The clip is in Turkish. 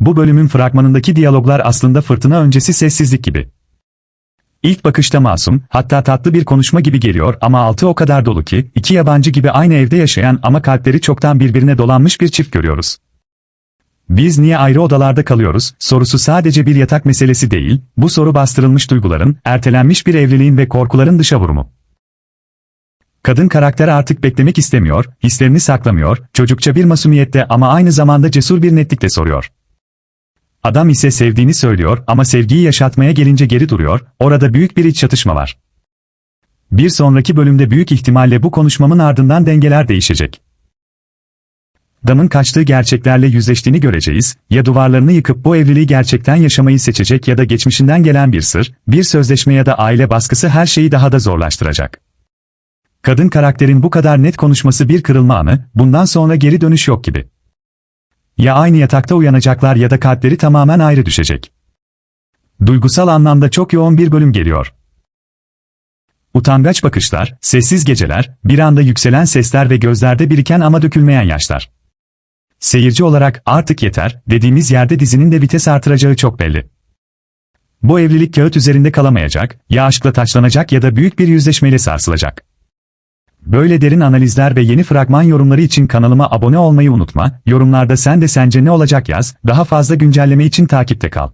Bu bölümün fragmanındaki diyaloglar aslında fırtına öncesi sessizlik gibi. İlk bakışta masum, hatta tatlı bir konuşma gibi geliyor ama altı o kadar dolu ki, iki yabancı gibi aynı evde yaşayan ama kalpleri çoktan birbirine dolanmış bir çift görüyoruz. Biz niye ayrı odalarda kalıyoruz? Sorusu sadece bir yatak meselesi değil, bu soru bastırılmış duyguların, ertelenmiş bir evliliğin ve korkuların dışa vurumu. Kadın karakter artık beklemek istemiyor, hislerini saklamıyor, çocukça bir masumiyette ama aynı zamanda cesur bir netlikle soruyor. Adam ise sevdiğini söylüyor ama sevgiyi yaşatmaya gelince geri duruyor, orada büyük bir iç çatışma var. Bir sonraki bölümde büyük ihtimalle bu konuşmamın ardından dengeler değişecek. Damın kaçtığı gerçeklerle yüzleştiğini göreceğiz, ya duvarlarını yıkıp bu evliliği gerçekten yaşamayı seçecek ya da geçmişinden gelen bir sır, bir sözleşme ya da aile baskısı her şeyi daha da zorlaştıracak. Kadın karakterin bu kadar net konuşması bir kırılma anı, bundan sonra geri dönüş yok gibi. Ya aynı yatakta uyanacaklar ya da kalpleri tamamen ayrı düşecek. Duygusal anlamda çok yoğun bir bölüm geliyor. Utangaç bakışlar, sessiz geceler, bir anda yükselen sesler ve gözlerde biriken ama dökülmeyen yaşlar. Seyirci olarak artık yeter dediğimiz yerde dizinin de vites artıracağı çok belli. Bu evlilik kağıt üzerinde kalamayacak, ya aşkla taçlanacak ya da büyük bir yüzleşmeyle sarsılacak. Böyle derin analizler ve yeni fragman yorumları için kanalıma abone olmayı unutma, yorumlarda sen de sence ne olacak yaz, daha fazla güncelleme için takipte kal.